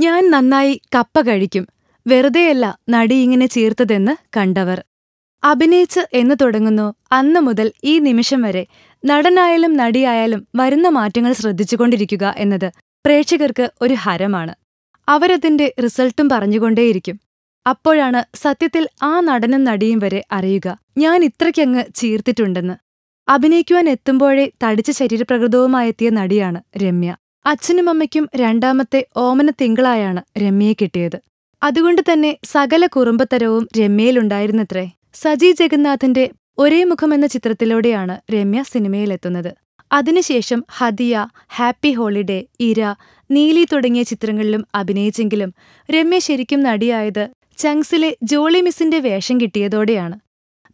ഞാൻ നന്നായി കപ്പ കഴിക്കും. വെറുതെയല്ല നടി ഇങ്ങനെ ചീർത്തതെന്ന് കണ്ടവർ. അഭിനയിച്ച് എന്ന് തുടങ്ങുന്നു. അന്നു മുതൽ ഈ നിമിഷം വരെ നടനായാലും നടിയായാലും വരുന്ന മാറ്റങ്ങൾ ശ്രദ്ധിച്ചുകൊണ്ടിരിക്കുക എന്നത് പ്രേക്ഷകർക്ക് ഒരു ഹരമാണ്. അവരതിന്റെ റിസൾട്ടും പറഞ്ഞുകൊണ്ടേയിരിക്കും. അപ്പോഴാണ് സത്യത്തിൽ ആ നടനും നടിയും വരെ അറിയുക ഞാൻ ഇത്രയ്ക്കങ്ങ് ചീർത്തിട്ടുണ്ടെന്ന്. അഭിനയിക്കുവാൻ എത്തുമ്പോഴേ തടിച്ച ശരീരപ്രകൃതവുമായെത്തിയ നടിയാണ് രമ്യ. അച്ഛനും അമ്മയ്ക്കും രണ്ടാമത്തെ ഓമന തിങ്കളായാണ് രമ്യയെ കിട്ടിയത്. അതുകൊണ്ട് തന്നെ സകല കുറുമ്പത്തരവും രമ്യയിലുണ്ടായിരുന്നത്രേ. സജി ജഗന്നാഥിന്റെ ഒരേ മുഖം എന്ന ചിത്രത്തിലൂടെയാണ് രമ്യ സിനിമയിലെത്തുന്നത്. അതിനുശേഷം ഹദിയ ഹാപ്പി ഹോളിഡേ ഇര നീലി തുടങ്ങിയ ചിത്രങ്ങളിലും അഭിനയിച്ചെങ്കിലും രമ്യ ശരിക്കും നടിയായത് ചങ്സിലെ ജോളി മിസ്സിന്റെ വേഷം കിട്ടിയതോടെയാണ്.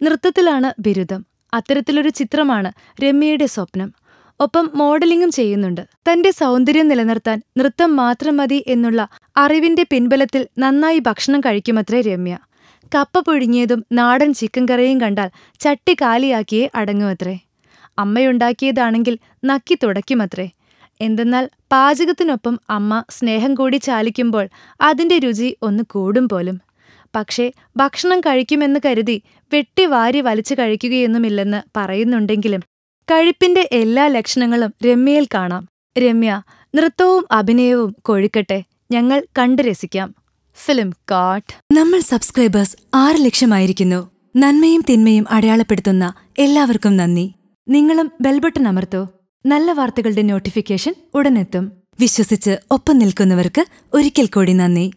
നൃത്തത്തിലാണ് ബിരുദം. അത്തരത്തിലൊരു ചിത്രമാണ് രമ്യയുടെ സ്വപ്നം. ഒപ്പം മോഡലിംഗും ചെയ്യുന്നുണ്ട്. തന്റെ സൗന്ദര്യം നിലനിർത്താൻ നൃത്തം മാത്രം മതി എന്നുള്ള അറിവിന്റെ പിൻബലത്തിൽ നന്നായി ഭക്ഷണം കഴിക്കുമത്രേ രമ്യ. കപ്പ പുഴുങ്ങിയതും നാടൻ ചിക്കൻ കറിയും കണ്ടാൽ ചട്ടി കാലിയാക്കിയേ അടങ്ങുമത്രേ. അമ്മയുണ്ടാക്കിയതാണെങ്കിൽ നക്കി തുടയ്ക്കുമത്രേ. എന്തെന്നാൽ പാചകത്തിനൊപ്പം അമ്മ സ്നേഹം കൂടി ചാലിക്കുമ്പോൾ അതിന്റെ രുചി ഒന്ന് കൂടും പോലും. പക്ഷേ ഭക്ഷണം കഴിക്കുമെന്ന് കരുതി വെട്ടി വാരി വലിച്ചു കഴിക്കുകയൊന്നുമില്ലെന്ന് പറയുന്നുണ്ടെങ്കിലും കഴിപ്പിന്റെ എല്ലാ ലക്ഷണങ്ങളും രമ്യയിൽ കാണാം. രമ്യ നൃത്തവും അഭിനയവും കൊഴുക്കട്ടെ. ഞങ്ങൾ കണ്ടു രസിക്കാം. ഫിലിം കാട്ട് നമ്മൾ സബ്സ്ക്രൈബേഴ്സ് ആറ് ലക്ഷമായിരിക്കുന്നു. നന്മയും തിന്മയും അടയാളപ്പെടുത്തുന്ന എല്ലാവർക്കും നന്ദി. നിങ്ങളും ബെൽബട്ടൺ അമർത്തോ. നല്ല വാർത്തകളുടെ നോട്ടിഫിക്കേഷൻ ഉടനെത്തും. വിശ്വസിച്ച് ഒപ്പം നിൽക്കുന്നവർക്ക് ഒരിക്കൽ കൂടി നന്ദി.